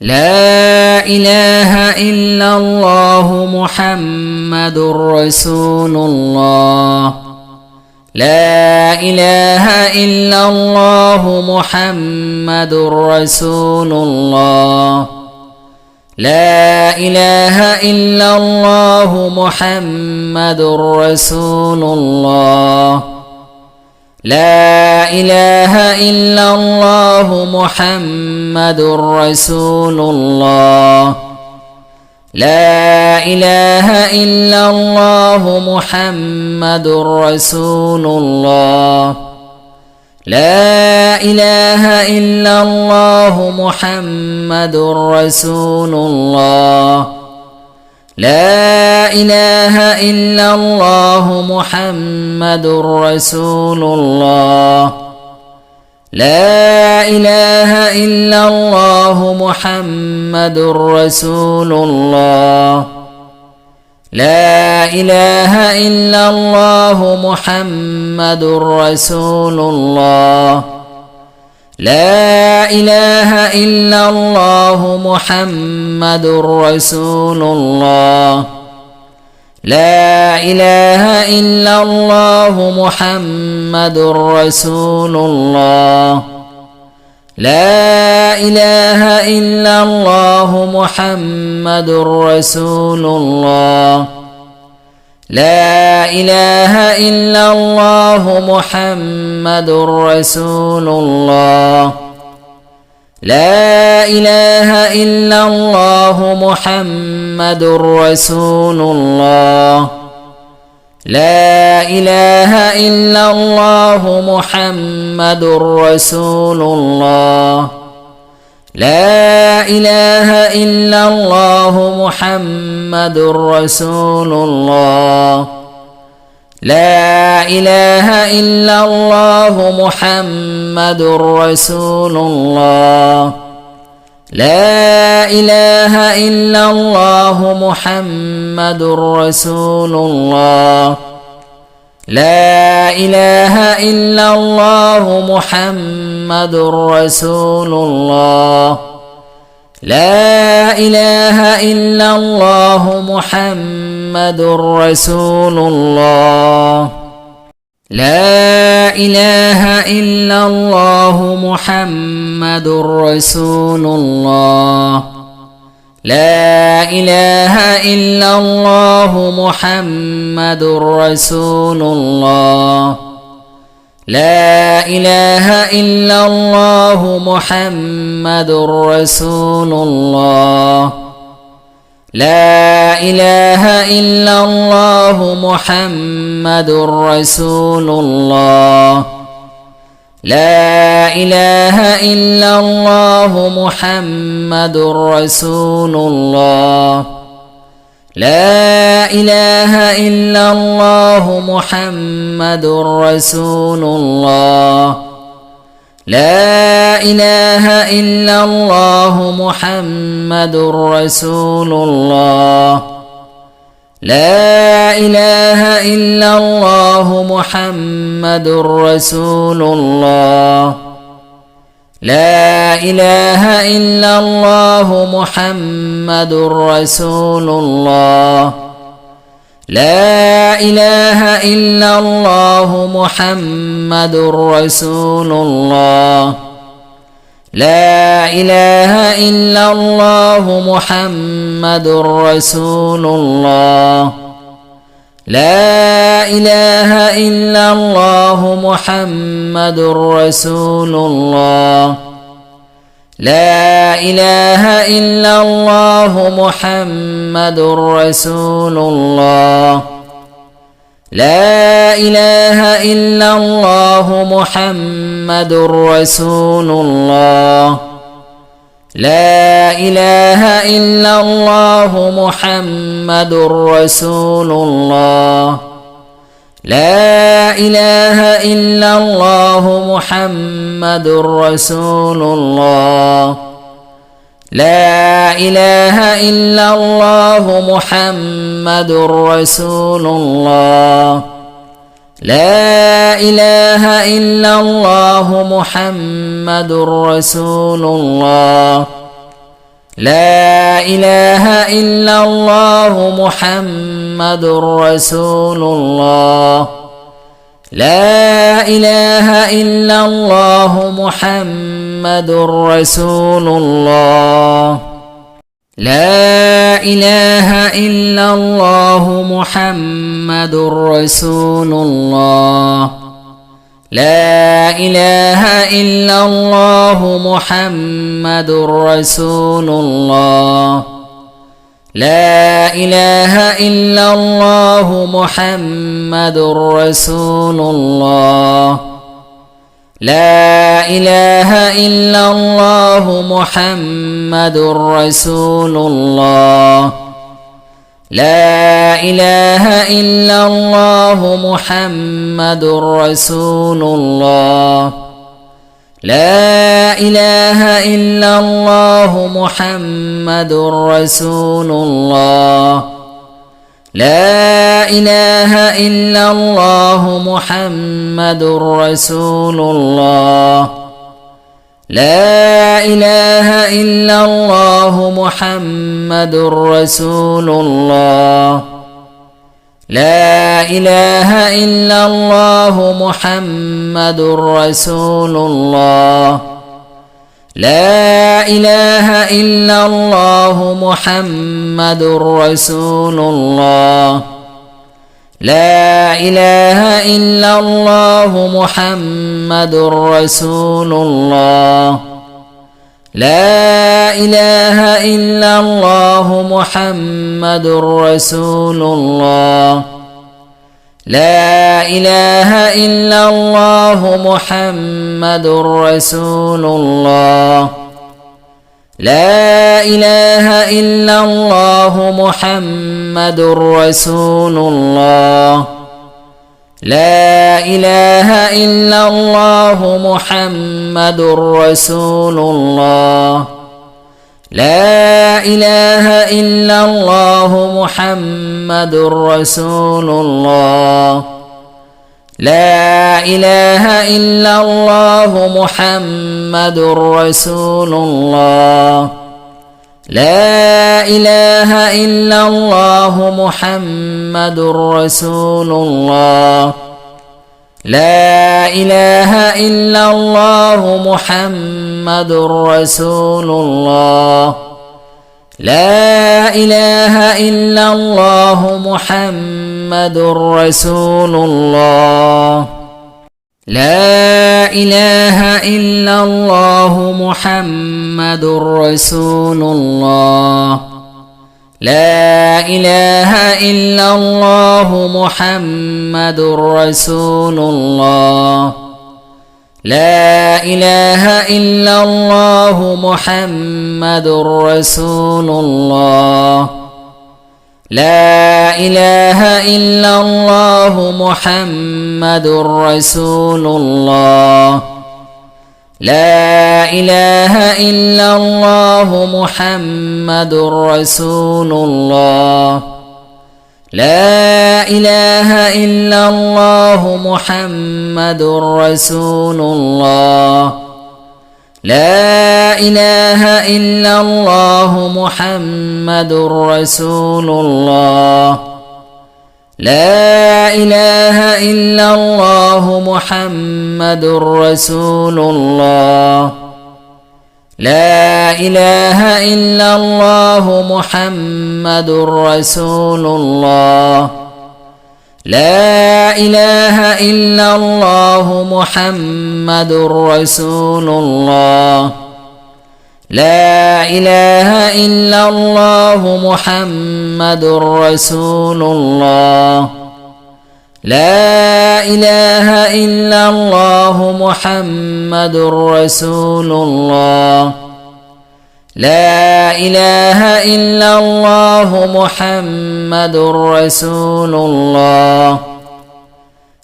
لا إله إلا الله محمد رسول الله. لا إله إلا الله محمد رسول الله. لا إله إلا الله محمد رسول الله. لا إله إلا الله محمد رسول الله. لا إله إلا الله محمد رسول الله. لا إله إلا الله محمد رسول الله. لا إله إلا الله محمد رسول الله. لا إله إلا الله محمد رسول الله. لا إله إلا الله محمد رسول الله. لا إله إلا الله محمد رسول الله. لا إله إلا الله محمد رسول الله. لا إله إلا الله محمد رسول الله. لا إله إلا الله محمد رسول الله. لا إله إلا الله محمد رسول الله. لا إله إلا الله محمد رسول الله. لا إله إلا الله محمد رسول الله. لا إله إلا الله محمد رسول الله. لا إله إلا الله محمد رسول الله. لا إله إلا الله محمد رسول الله. لا إله إلا الله محمد رسول الله. لا إله إلا الله محمد رسول الله. لا إله إلا الله محمد رسول الله. لا إله إلا الله محمد رسول الله. لا إله إلا الله محمد رسول الله. لا إله إلا الله محمد رسول الله. لا إله إلا الله محمد رسول الله. لا إله إلا الله محمد رسول الله. لا إله إلا الله محمد رسول الله. لا إله إلا الله محمد رسول الله. لا إله إلا الله محمد رسول الله. لا إله إلا الله محمد رسول الله. لا إله إلا الله محمد رسول الله. لا إله إلا الله محمد رسول الله. لا إله إلا الله محمد رسول الله. لا إله إلا الله محمد رسول الله. لا إله إلا الله محمد رسول الله. لا إله إلا الله محمد رسول الله. لا إله إلا الله محمد رسول الله. لا إله إلا الله محمد رسول الله. لا إله إلا الله محمد رسول الله. لا إله إلا الله محمد رسول الله. لا إله إلا الله محمد رسول الله. لا إله إلا الله محمد رسول الله. لا إله إلا الله محمد رسول الله. لا إله إلا الله محمد رسول الله. لا إله إلا الله محمد رسول الله. لا إله إلا الله محمد رسول الله. لا إله إلا الله محمد رسول الله. لا إله إلا الله محمد رسول الله. لا إله إلا الله محمد رسول الله. لا إله إلا الله محمد رسول الله. لا إله إلا الله محمد رسول الله. لا إله إلا الله محمد رسول الله. لا إله إلا الله محمد رسول الله. لا إله إلا الله محمد رسول الله لا إله إلا الله محمد رسول الله لا إله إلا الله محمد رسول الله لا إله إلا الله محمد رسول الله. لا إله إلا الله محمد رسول الله. لا إله إلا الله محمد رسول الله. لا إله إلا الله محمد رسول الله. لا إله إلا الله محمد رسول الله. لا إله إلا الله محمد رسول الله. لا إله إلا الله محمد رسول الله. لا إله إلا الله محمد رسول الله. لا إله إلا الله محمد رسول الله. لا إله إلا الله محمد رسول الله. لا إله إلا الله محمد رسول الله. لا إله إلا الله محمد رسول الله. لا إله إلا الله محمد رسول الله. لا إله إلا الله محمد رسول الله. لا إله إلا الله محمد رسول الله. لا إله إلا الله محمد رسول الله.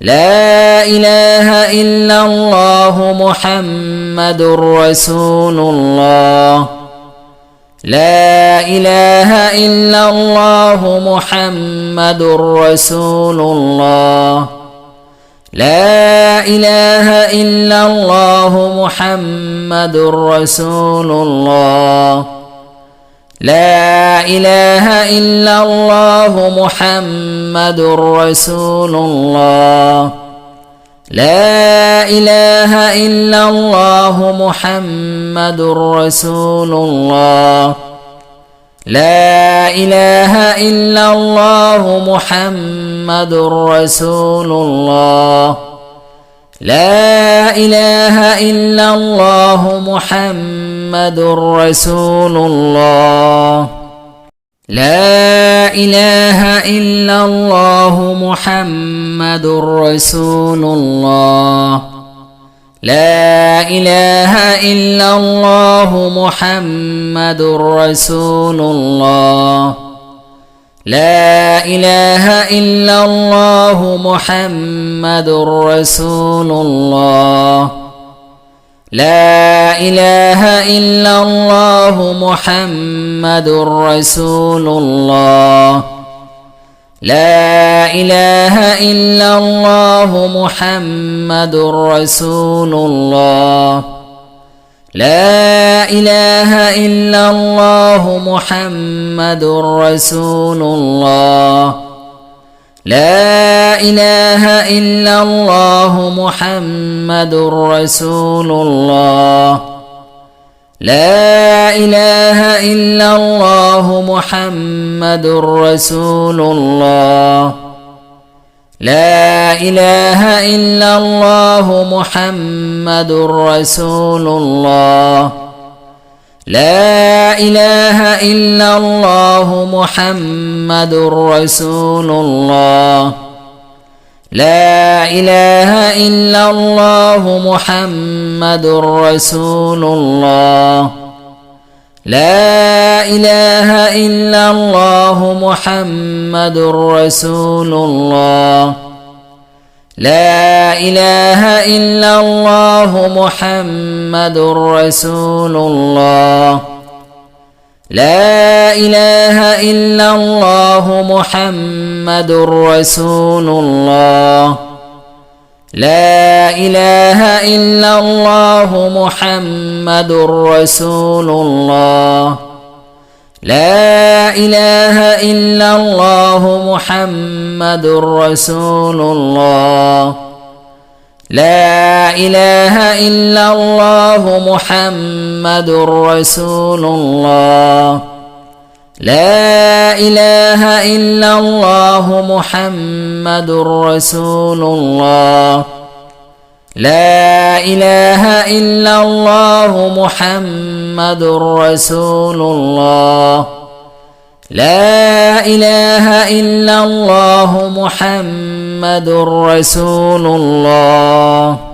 لا إله إلا الله محمد رسول الله. لا إله إلا الله محمد رسول الله. لا إله إلا الله محمد رسول الله. لا إله إلا الله محمد رسول الله. لا إله إلا الله محمد رسول الله. لا إله إلا الله محمد رسول الله. لا إله إلا الله محمد رسول الله. لا إله إلا الله محمد رسول الله. لا إله إلا الله محمد رسول الله. لا إله إلا الله محمد رسول الله. لا إله إلا الله محمد رسول الله. لا إله إلا الله محمد رسول الله. لا إله إلا الله محمد رسول الله. لا إله إلا الله محمد رسول الله. لا إله إلا الله محمد رسول الله. لا إله إلا الله محمد رسول الله. لا إله إلا الله محمد رسول الله. لا إله إلا الله محمد رسول الله. لا إله إلا الله محمد رسول الله. لا إله إلا الله محمد رسول الله. لا إله إلا الله محمد رسول الله. لا إله إلا الله محمد رسول الله. لا إله إلا الله محمد رسول الله لا إله إلا الله محمد رسول الله لا إله إلا الله محمد رسول الله لا إله إلا الله محمد رسول الله. لا إله إلا الله محمد رسول الله.